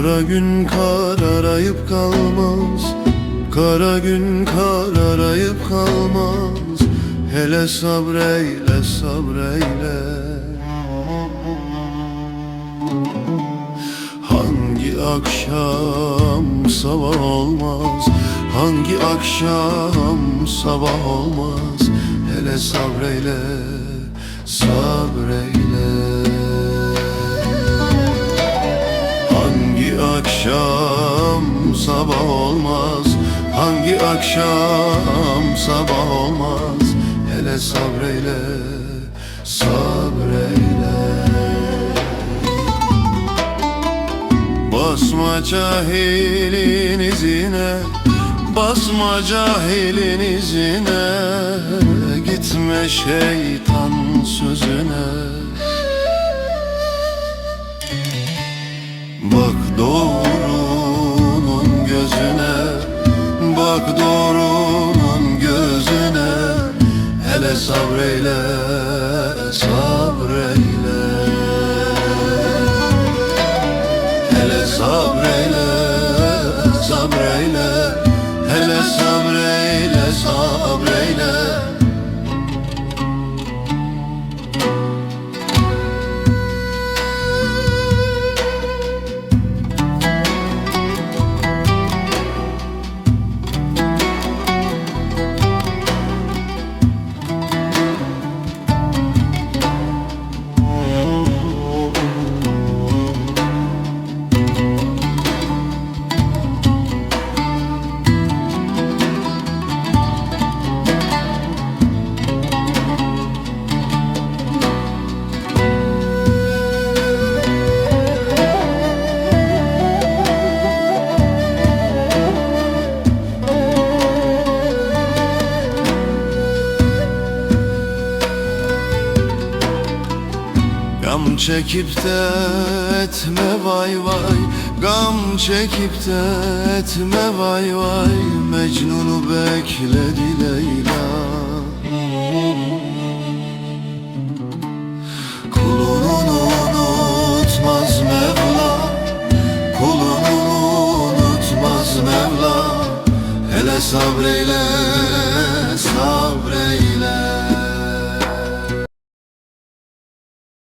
Kara gün kar arayıp kalmaz. Kara gün kar arayıp kalmaz. Hele sabreyle sabreyle. Hangi akşam sabah olmaz? Hangi akşam sabah olmaz? Hele sabreyle sabreyle akşam sabah olmaz? Hangi akşam sabah olmaz? Hele sabreyle sabreyle. Basma cahilin izine Basma cahilin izine. Gitme şeytan sözüne doğrunun gözüne Bak doğrunun gözüne. Hele sabreyle sabreyle. Hele sabreyle sabreyle. Hele sabreyle sabreyle Gam çekip de etme vay vay. Gam çekip de etme vay vay. Mecnun'u bekledi Leyla Kulunu unutmaz Mevla. Kulunu unutmaz Mevla. Hele sabreyle